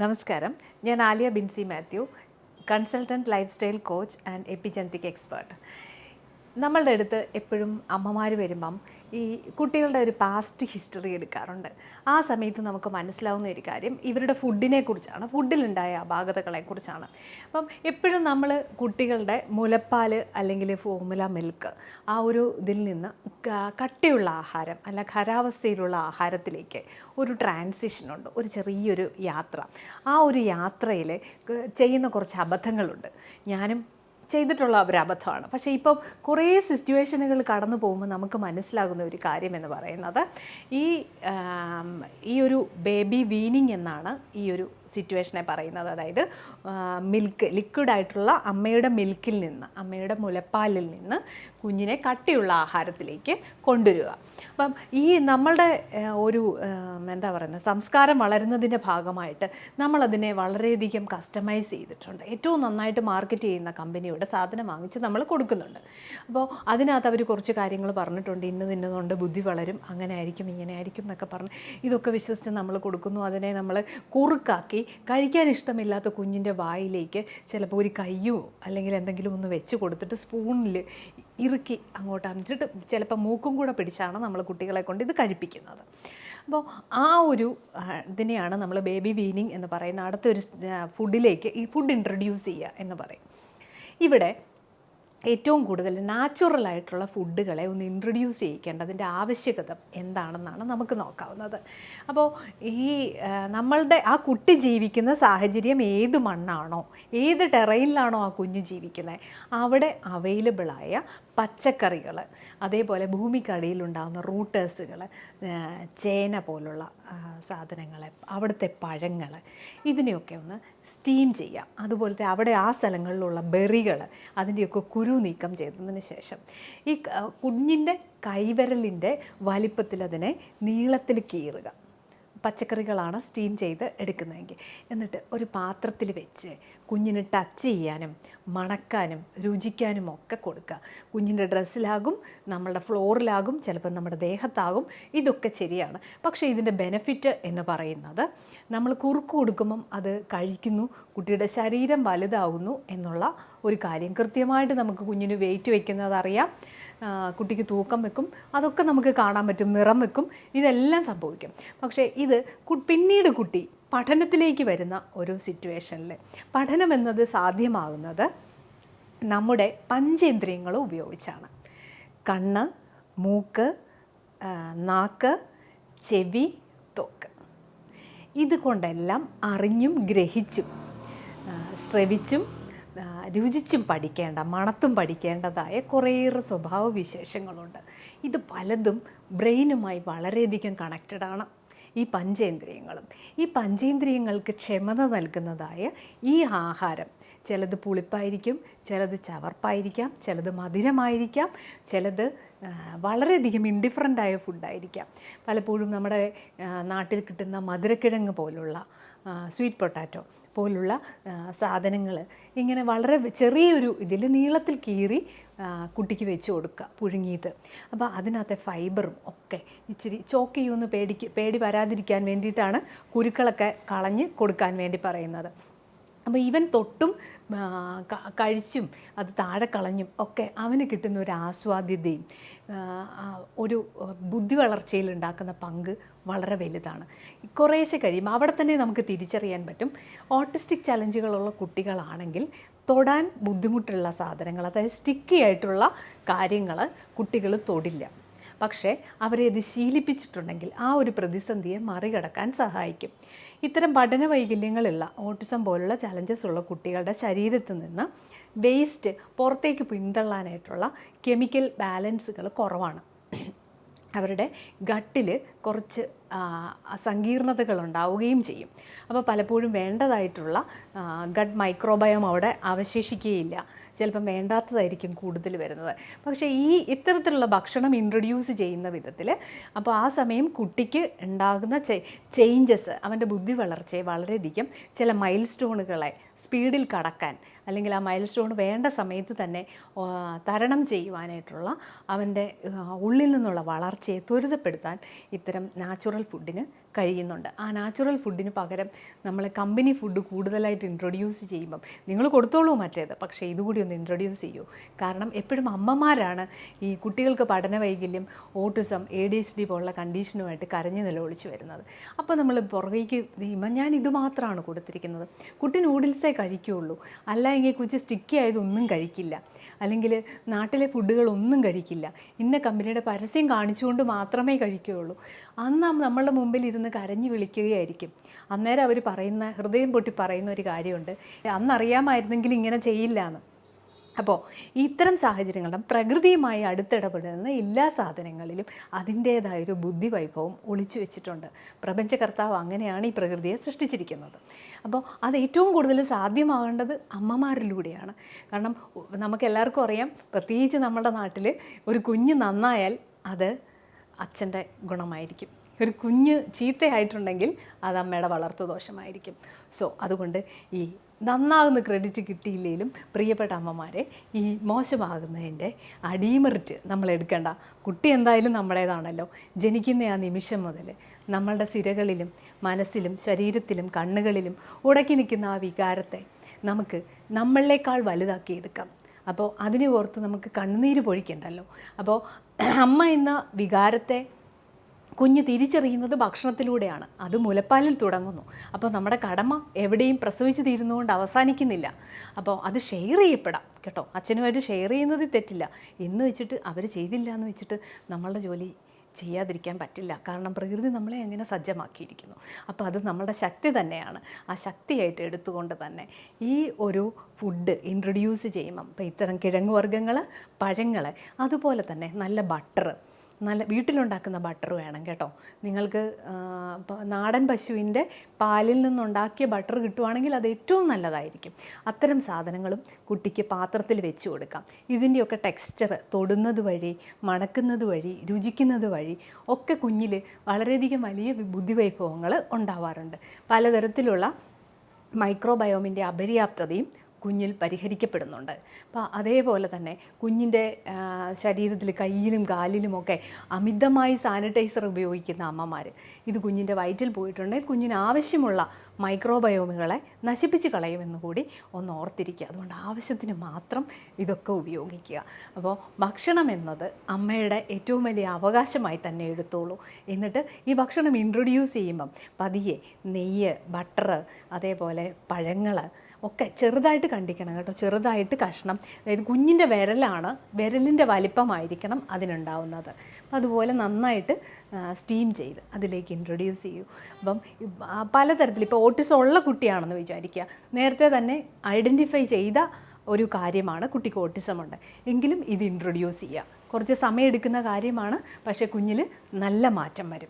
നമസ്കാരം. ഞാൻ Aliya Binsy Mathew consultant life style coach and epigenetic expert നമ്മളുടെ അടുത്ത് എപ്പോഴും അമ്മമാർ വരുമ്പം ഈ കുട്ടികളുടെ ഒരു പാസ്റ്റ് ഹിസ്റ്ററി എടുക്കാറുണ്ട്. ആ സമയത്ത് നമുക്ക് മനസ്സിലാവുന്ന ഒരു കാര്യം ഇവരുടെ ഫുഡിനെ കുറിച്ചാണ്. ഫുഡിലുണ്ടായ അപാകതകളെക്കുറിച്ചാണ് അപ്പം എപ്പോഴും നമ്മൾ കുട്ടികളുടെ മുലപ്പാൽ അല്ലെങ്കിൽ ഫോമുല മിൽക്ക് ആ ഒരു ഇതിൽ നിന്ന് കട്ടിയുള്ള ആഹാരം അല്ല ഖരാവസ്ഥയിലുള്ള ആഹാരത്തിലേക്ക് ഒരു ട്രാൻസിഷനുണ്ട് ഒരു ചെറിയൊരു യാത്ര. ആ ഒരു യാത്രയിൽ ചെയ്യുന്ന കുറച്ച് അബദ്ധങ്ങളുണ്ട്. ഞാനും ചെയ്തിട്ടുള്ള ഒരു അബദ്ധമാണ്. പക്ഷേ ഇപ്പം കുറേ സിറ്റുവേഷനുകൾ കടന്നു പോകുമ്പോൾ നമുക്ക് മനസ്സിലാകുന്ന ഒരു കാര്യം എന്ന് പറയുന്നത് ഈ ഈ ഒരു ബേബി വീനിങ് എന്നാണ് ഈ ഒരു സിറ്റുവേഷനെ പറയുന്നത്. അതായത് മിൽക്ക് ലിക്വിഡ് ആയിട്ടുള്ള അമ്മയുടെ മിൽക്കിൽ നിന്ന് അമ്മയുടെ മുലപ്പാലിൽ നിന്ന് കുഞ്ഞിനെ കട്ടിയുള്ള ആഹാരത്തിലേക്ക് കൊണ്ടുവരിക. അപ്പം ഈ നമ്മളുടെ ഒരു എന്താ പറയുന്നത് സംസ്കാരം വളരുന്നതിന്റെ ഭാഗമായിട്ട് നമ്മളതിനെ വളരെയധികം കസ്റ്റമൈസ് ചെയ്തിട്ടുണ്ട്. ഏറ്റവും നന്നായിട്ട് മാർക്കറ്റ് ചെയ്യുന്ന കമ്പനിയുടെ സാധനം വാങ്ങിച്ച് നമ്മൾ കൊടുക്കുന്നുണ്ട്. അപ്പോൾ അതിനകത്ത് അവർ കുറച്ച് കാര്യങ്ങൾ പറഞ്ഞിട്ടുണ്ട്. ഇന്നത് ഇന്നതുകൊണ്ട് ബുദ്ധി വളരും. അങ്ങനെ ആയിരിക്കും ഇങ്ങനെ ആയിരിക്കും എന്നൊക്കെ പറഞ്ഞ് ഇതൊക്കെ വിശ്വസിച്ച് നമ്മൾ കൊടുക്കുന്നു. അതിനെ നമ്മൾ കുറുക്കാക്കി കഴിക്കാൻ ഇഷ്ടമില്ലാത്ത കുഞ്ഞിന്റെ വായിലേക്ക് ചിലപ്പോൾ ഒരു കയ്യോ അല്ലെങ്കിൽ എന്തെങ്കിലും ഒന്ന് വെച്ച് കൊടുത്തിട്ട് സ്പൂണിൽ ഇറുക്കി അങ്ങോട്ട് അമിച്ചിട്ട് ചിലപ്പോൾ മൂക്കും കൂടെ പിടിച്ചാണ് നമ്മൾ കുട്ടികളെ കൊണ്ട് ഇത് കഴിപ്പിക്കുന്നത്. അപ്പോൾ ആ ഒരു ഇതിനെയാണ് നമ്മൾ ബേബി വീനിങ് എന്ന് പറയുന്ന അടുത്തൊരു ഫുഡിലേക്ക് ഈ ഫുഡ് ഇൻട്രൊഡ്യൂസ് ചെയ്യുക എന്ന് പറയും. ഇവിടെ ഏറ്റവും കൂടുതൽ നാച്ചുറൽ ആയിട്ടുള്ള ഫുഡുകളെ ഒന്ന് ഇൻട്രൊഡ്യൂസ് ചെയ്യിക്കേണ്ടതിന്റെ ആവശ്യകത എന്താണെന്നാണ് നമുക്ക് നോക്കാവുന്നത്. അപ്പോൾ ഈ നമ്മളുടെ ആ കുട്ടി ജീവിക്കുന്ന സാഹചര്യം ഏത് മണ്ണാണോ ഏത് ടെറൈനിലാണോ ആ കുഞ്ഞ് ജീവിക്കുന്നത് അവിടെ അവൈലബിളായ പച്ചക്കറികൾ അതേപോലെ ഭൂമിക്കടിയിലുണ്ടാകുന്ന റൂട്ടേഴ്സുകൾ ചേന പോലുള്ള സാധനങ്ങൾ അവിടുത്തെ പഴങ്ങൾ ഇതിനെയൊക്കെ ഒന്ന് സ്റ്റീം ചെയ്യാം. അതുപോലത്തെ അവിടെ ആ സ്ഥലങ്ങളിലുള്ള ബെറികൾ അതിന്റെയൊക്കെ കുരു നീക്കം ചെയ്തതിന് ശേഷം ഈ കുഞ്ഞിന്റെ കൈവിരലിന്റെ വലിപ്പത്തിൽ അതിനെ നീളത്തിൽ കീറുക. പച്ചക്കറികളാണ് സ്റ്റീം ചെയ്ത് എടുക്കുന്നതെങ്കിൽ. എന്നിട്ട് ഒരു പാത്രത്തിൽ വെച്ച് കുഞ്ഞിന് ടച്ച് ചെയ്യാനും മണക്കാനും രുചിക്കാനും ഒക്കെ കൊടുക്കുക. കുഞ്ഞിന്റെ ഡ്രസ്സിലാകും നമ്മളുടെ ഫ്ലോറിലാകും ചിലപ്പോൾ നമ്മുടെ ദേഹത്താകും. ഇതൊക്കെ ശരിയാണ്. പക്ഷേ ഇതിന്റെ ബെനഫിറ്റ് എന്ന് പറയുന്നത് നമ്മൾ കുറുക്ക് കൊടുക്കുമ്പം അത് കഴിക്കുന്നു കുട്ടിയുടെ ശരീരം വലുതാകുന്നു എന്നുള്ള ഒരു കാര്യം. കൃത്യമായിട്ട് നമുക്ക് കുഞ്ഞിന് വെയിറ്റ് വെക്കുന്നത് അറിയാം. കുട്ടിക്ക് തൂക്കം വെക്കും അതൊക്കെ നമുക്ക് കാണാൻ പറ്റും നിറം വെക്കും ഇതെല്ലാം സംഭവിക്കും. പക്ഷേ ഇത് പിന്നീട് കുട്ടി പഠനത്തിലേക്ക് വരുന്ന ഒരു സിറ്റുവേഷനിൽ പഠനം എന്നത് സാധ്യമാകുന്നത് നമ്മുടെ പഞ്ചേന്ദ്രിയങ്ങൾ ഉപയോഗിച്ചാണ്. കണ്ണ് മൂക്ക് നാക്ക് ചെവി തോക്ക്. ഇതുകൊണ്ടെല്ലാം അറിഞ്ഞും ഗ്രഹിച്ചും ശ്രവിച്ചും രുചിച്ചും പഠിക്കേണ്ട മണത്തും പഠിക്കേണ്ടതായ കുറേയേറെ സ്വഭാവവിശേഷങ്ങളുണ്ട്. ഇത് പലതും ബ്രെയിനുമായി വളരെയധികം കണക്റ്റഡാണ് ഈ പഞ്ചേന്ദ്രിയങ്ങളും. ഈ പഞ്ചേന്ദ്രിയങ്ങൾക്ക് ക്ഷമത നൽകുന്നതായ ഈ ആഹാരം ചിലത് പുളിപ്പായിരിക്കും ചിലത് ചവർപ്പായിരിക്കാം ചിലത് മധുരമായിരിക്കാം ചിലത് വളരെയധികം ഇൻഡിഫറന്റ് ആയ ഫുഡായിരിക്കാം പലപ്പോഴും നമ്മുടെ നാട്ടിൽ കിട്ടുന്ന മധുരക്കിഴങ്ങ് പോലുള്ള സ്വീറ്റ് പൊട്ടാറ്റോ പോലുള്ള സാധനങ്ങൾ ഇങ്ങനെ വളരെ ചെറിയൊരു ഇതിൽ നീളത്തിൽ കീറി കുട്ടിക്ക് വെച്ച് കൊടുക്കുക പുഴുങ്ങിയിട്ട്. അപ്പോൾ അതിനകത്തെ ഫൈബറും ഒക്കെ ഇച്ചിരി ചോക്ക് ചെയ്യുമെന്ന് പേടിക്ക് പേടി വരാതിരിക്കാൻ വേണ്ടിയിട്ടാണ് കുരുക്കളൊക്കെ കളഞ്ഞ് കൊടുക്കാൻ വേണ്ടി പറയുന്നത്. അപ്പോൾ ഇവൻ തൊട്ടും കഴിച്ചും അത് താഴെ കളഞ്ഞും ഒക്കെ അവന് കിട്ടുന്ന ഒരു ആസ്വാദ്യതയും ഒരു ബുദ്ധി വളർച്ചയിൽ ഉണ്ടാക്കുന്ന പങ്ക് വളരെ വലുതാണ്. കുറേശ്ശെ കഴിയുമ്പോൾ അവിടെ തന്നെ നമുക്ക് തിരിച്ചറിയാൻ പറ്റും. ഓട്ടിസ്റ്റിക് ചലഞ്ചുകളുള്ള കുട്ടികളാണെങ്കിൽ തൊടാൻ ബുദ്ധിമുട്ടുള്ള സാധനങ്ങൾ അതായത് സ്റ്റിക്കി ആയിട്ടുള്ള കാര്യങ്ങൾ കുട്ടികൾ തൊടില്ല. പക്ഷേ അവരെ ഇത് ശീലിപ്പിച്ചിട്ടുണ്ടെങ്കിൽ ആ ഒരു പ്രതിസന്ധിയെ മറികടക്കാൻ സഹായിക്കും. ഇത്തരം പഠന വൈകല്യങ്ങളുള്ള ഓട്ടിസം പോലുള്ള ചലഞ്ചസ് ഉള്ള കുട്ടികളുടെ ശരീരത്തിൽ നിന്ന് വേസ്റ്റ് പുറത്തേക്ക് പിന്തള്ളാനായിട്ടുള്ള കെമിക്കൽ ബാലൻസുകൾ കുറവാണ്. അവരുടെ ഗട്ടിൽ കുറച്ച് ഉണ്ടാവുകയും ചെയ്യും. അപ്പോൾ പലപ്പോഴും വേണ്ടതായിട്ടുള്ള ഗട്ട് മൈക്രോബയോം അവിടെ അവശേഷിക്കുകയില്ല. ചിലപ്പം വേണ്ടാത്തതായിരിക്കും കൂടുതൽ വരുന്നത്. പക്ഷേ ഈ ഇത്തരത്തിലുള്ള ഭക്ഷണം ഇൻട്രൊഡ്യൂസ് ചെയ്യുന്ന വിധത്തിൽ അപ്പോൾ ആ സമയം കുട്ടിക്ക് ഉണ്ടാകുന്ന ചേഞ്ചസ് അവന്റെ ബുദ്ധി വളർച്ചയെ വളരെയധികം ചില മൈൽ സ്റ്റോണുകളെ സ്പീഡിൽ കടക്കാൻ അല്ലെങ്കിൽ ആ മൈൽ സ്റ്റോൺ വേണ്ട സമയത്ത് തന്നെ തരണം ചെയ്യുവാനായിട്ടുള്ള അവന്റെ ഉള്ളിൽ നിന്നുള്ള വളർച്ചയെ ത്വരിതപ്പെടുത്താൻ ഇത്തരം നാച്ചുറൽ ഫുഡിന് കഴിയുന്നുണ്ട്. ആ നാച്ചുറൽ ഫുഡിന് പകരം നമ്മൾ കമ്പനി ഫുഡ് കൂടുതലായിട്ട് ഇൻട്രൊഡ്യൂസ് ചെയ്യുമ്പം നിങ്ങൾ കൊടുത്തോളൂ മറ്റേത് പക്ഷേ ഇതുകൂടി ഒന്ന് ഇൻട്രൊഡ്യൂസ് ചെയ്യൂ. കാരണം എപ്പോഴും അമ്മമാരാണ് ഈ കുട്ടികൾക്ക് പഠന വൈകല്യം autism A D H D പോലുള്ള കണ്ടീഷനുമായിട്ട് കരഞ്ഞു നിലവിളിച്ച് വരുന്നത്. അപ്പോൾ നമ്മൾ പുറകേക്ക് ഞാൻ ഇത് മാത്രമാണ് കൊടുത്തിരിക്കുന്നത്. കുട്ടി നൂഡിൽസേ കഴിക്കുകയുള്ളൂ. അല്ല എങ്കിൽ കുറിച്ച് സ്റ്റിക്കി ആയതൊന്നും കഴിക്കില്ല. അല്ലെങ്കിൽ നാട്ടിലെ ഫുഡുകളൊന്നും കഴിക്കില്ല. ഇന്ന കമ്പനിയുടെ പരസ്യം കാണിച്ചുകൊണ്ട് മാത്രമേ കഴിക്കുകയുള്ളൂ. അന്ന് നമ്മളുടെ മുമ്പിൽ ഇരുന്ന് കരഞ്ഞു വിളിക്കുകയായിരിക്കും. അന്നേരം അവർ പറയുന്ന ഹൃദയം പൊട്ടി പറയുന്ന ഒരു കാര്യമുണ്ട്. അന്നറിയാമായിരുന്നെങ്കിൽ ഇങ്ങനെ ചെയ്യില്ല എന്ന് അപ്പോൾ ഇത്തരം സാഹചര്യങ്ങളും പ്രകൃതിയുമായി അടുത്തിടപെടുന്ന എല്ലാ സാധനങ്ങളിലും അതിന്റേതായൊരു ബുദ്ധി വൈഭവം ഒളിച്ചു വെച്ചിട്ടുണ്ട്. പ്രപഞ്ചകർത്താവ് അങ്ങനെയാണ് ഈ പ്രകൃതിയെ സൃഷ്ടിച്ചിരിക്കുന്നത്. അപ്പോൾ അത് ഏറ്റവും കൂടുതൽ സാധ്യമാകേണ്ടത് അമ്മമാരിലൂടെയാണ്. കാരണം നമുക്ക് എല്ലാവർക്കും അറിയാം പ്രത്യേകിച്ച് നമ്മുടെ നാട്ടിൽ ഒരു കുഞ്ഞ് നന്നായാൽ അത് അച്ഛന്റെ ഗുണമായിരിക്കും. ഒരു കുഞ്ഞ് ചീത്തയായിട്ടുണ്ടെങ്കിൽ അത് അമ്മയുടെ വളർത്തു ദോഷമായിരിക്കും. സോ അതുകൊണ്ട് ഈ നന്നാകുന്ന ക്രെഡിറ്റ് കിട്ടിയില്ലെങ്കിലും പ്രിയപ്പെട്ട അമ്മമാരെ ഈ മോശമാകുന്നതിന്റെ അടിമറിറ്റ് നമ്മൾ എടുക്കേണ്ട. കുട്ടി എന്തായാലും നമ്മുടേതാണല്ലോ. ജനിക്കുന്ന ആ നിമിഷം മുതൽ നമ്മളുടെ സിരകളിലും മനസ്സിലും ശരീരത്തിലും കണ്ണുകളിലും ഉടക്കി നിൽക്കുന്ന ആ വികാരത്തെ നമുക്ക് നമ്മളേക്കാൾ വലുതാക്കി എടുക്കാം. അപ്പോൾ അതിനെ ഓർത്ത് നമുക്ക് കണ്ണുനീര് പൊഴിക്കണ്ടല്ലോ. അപ്പോൾ അമ്മ എന്ന വികാരത്തെ കുഞ്ഞ് തിരിച്ചറിയുന്നത് ഭക്ഷണത്തിലൂടെയാണ്. അത് മുലപ്പാലിൽ തുടങ്ങുന്നു. അപ്പോൾ നമ്മുടെ കടമ എവിടെയും പ്രസവിച്ച് തീരുന്നതുകൊണ്ട് അവസാനിക്കുന്നില്ല. അപ്പോൾ അത് ഷെയർ ചെയ്യപ്പെടാം. കേട്ടോ? അച്ഛനുമായിട്ട് ഷെയർ ചെയ്യുന്നതിൽ തെറ്റില്ല. എന്ന് വെച്ചിട്ട് അവർ ചെയ്തില്ല എന്ന് വെച്ചിട്ട് നമ്മളുടെ ജോലി ചെയ്യാതിരിക്കാൻ പറ്റില്ല. കാരണം പ്രകൃതി നമ്മളെ അങ്ങനെ സജ്ജമാക്കിയിരിക്കുന്നു. അപ്പോൾ അത് നമ്മുടെ ശക്തി തന്നെയാണ്. ആ ശക്തിയായിട്ട് എടുത്തുകൊണ്ട് തന്നെ ഈ ഒരു ഫുഡ് ഇൻട്രൊഡ്യൂസ് ചെയ്യുമ്പം ഇപ്പോൾ ഇത്തരം കിഴങ്ങ് വർഗങ്ങൾ പഴങ്ങൾ അതുപോലെ തന്നെ നല്ല ബട്ടർ നല്ല വീട്ടിലുണ്ടാക്കുന്ന ബട്ടർ വേണം കേട്ടോ. നിങ്ങൾക്ക് നാടൻ പശുവിന്റെ പാലിൽ നിന്നുണ്ടാക്കിയ ബട്ടർ കിട്ടുവാണെങ്കിൽ അത് ഏറ്റവും നല്ലതായിരിക്കും. അത്തരം സാധനങ്ങളും കുട്ടിക്ക് പാത്രത്തിൽ വെച്ച് കൊടുക്കാം. ഇതിന്റെയൊക്കെ ടെക്സ്ചർ തൊടുന്നത് വഴി മണക്കുന്നത് വഴി രുചിക്കുന്നത് വഴി ഒക്കെ കുഞ്ഞിൽ വളരെയധികം വലിയ ബുദ്ധിവൈഭവങ്ങൾ ഉണ്ടാവാറുണ്ട്. പലതരത്തിലുള്ള മൈക്രോബയോമിന്റെ അപര്യാപ്തതയും കുഞ്ഞിൽ പരിഹരിക്കപ്പെടുന്നുണ്ട്. അപ്പോൾ അതേപോലെ തന്നെ കുഞ്ഞിന്റെ ശരീരത്തിൽ കയ്യിലും കാലിലുമൊക്കെ അമിതമായി സാനിറ്റൈസർ ഉപയോഗിക്കുന്ന അമ്മമാർ ഇത് കുഞ്ഞിന്റെ വയറ്റിൽ പോയിട്ടുണ്ടെങ്കിൽ കുഞ്ഞിന് ആവശ്യമുള്ള മൈക്രോബയോമുകളെ നശിപ്പിച്ച് കളയുമെന്ന് കൂടി ഒന്ന് ഓർത്തിരിക്കുക. അതുകൊണ്ട് ആവശ്യത്തിന് മാത്രം ഇതൊക്കെ ഉപയോഗിക്കുക. അപ്പോൾ ഭക്ഷണം എന്നത് അമ്മയുടെ ഏറ്റവും വലിയ അവകാശമായി തന്നെ എടുത്തോളൂ. എന്നിട്ട് ഈ ഭക്ഷണം ഇൻട്രൊഡ്യൂസ് ചെയ്യുമ്പം പതിയെ നെയ്യ് ബട്ടർ അതേപോലെ പഴങ്ങൾ ഒക്കെ ചെറുതായിട്ട് കണ്ടിക്കണം കേട്ടോ. ചെറുതായിട്ട് കഷ്ണം. അതായത് കുഞ്ഞിന്റെ വിരലാണ് വിരലിന്റെ വലിപ്പമായിരിക്കണം അതിനുണ്ടാവുന്നത്. അതുപോലെ നന്നായിട്ട് സ്റ്റീം ചെയ്ത് അതിലേക്ക് ഇൻട്രൊഡ്യൂസ് ചെയ്യൂ. അപ്പം പലതരത്തിൽ ഇപ്പോൾ ഓട്ടിസം ഉള്ള കുട്ടിയാണെന്ന് വിചാരിക്കുക. നേരത്തെ തന്നെ ഐഡന്റിഫൈ ചെയ്ത ഒരു കാര്യമാണ് കുട്ടിക്ക് ഓട്ടിസം ഉണ്ട്. എങ്കിലും ഇത് ഇൻട്രൊഡ്യൂസ് ചെയ്യുക. കുറച്ച് സമയമെടുക്കുന്ന കാര്യമാണ് പക്ഷേ കുഞ്ഞിൽ നല്ല മാറ്റം വരും.